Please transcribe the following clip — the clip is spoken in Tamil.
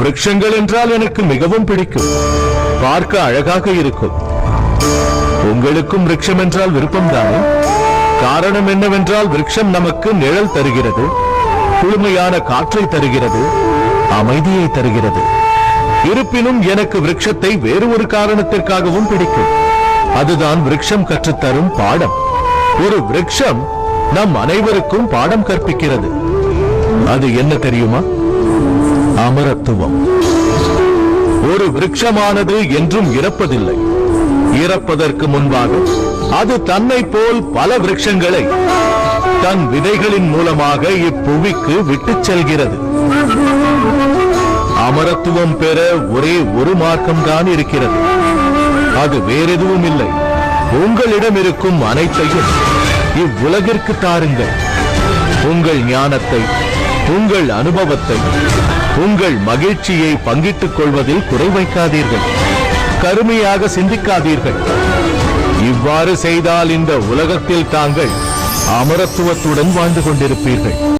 விரக்ஷங்கள் என்றால் எனக்கு மிகவும் பிடிக்கும். பார்க்க அழகாக இருக்கும். உங்களுக்கும் விரக்ஷம் என்றால் விருப்பம்தானே? காரணம் என்னவென்றால் விரக்ஷம் நமக்கு நிழல் தருகிறது குளுமையான காற்றை தருகிறது அமைதியை தருகிறது. இருப்பினும் எனக்கு விரக்ஷத்தை வேறு ஒரு காரணத்திற்காகவும் பிடிக்கும். அதுதான் விரக்ஷம் கற்றுத்தரும் பாடம். ஒரு விரக்ஷம் நம் அனைவருக்கும் பாடம் கற்பிக்கிறது. அது என்ன தெரியுமா? அமரத்துவம் ஒரு விருட்சமானது என்றும் இறப்பதில்லை. இறப்பதற்கு முன்பாக அது தன்னை போல் பல விருட்சங்களை தன் விதைகளின் மூலமாக இப்புவிக்கு விட்டுச் செல்கிறது. அமரத்துவம் பெற ஒரே ஒரு மார்க்கம்தான் இருக்கிறது. அது வேறெதுவும் இல்லை. உங்களிடம் இருக்கும் அனைத்தையும் இவ்வுலகிற்கு தாருங்கள். உங்கள் ஞானத்தை உங்கள் அனுபவத்தை உங்கள் மகிழ்ச்சியை பங்கிட்டுக் கொள்வதில் குறை வைக்காதீர்கள். கருமையாக சிந்திக்காதீர்கள். இவ்வாறு செய்தால் இந்த உலகத்தில் தாங்கள் அமரத்துவத்துடன் வாழ்ந்து கொண்டிருப்பீர்கள்.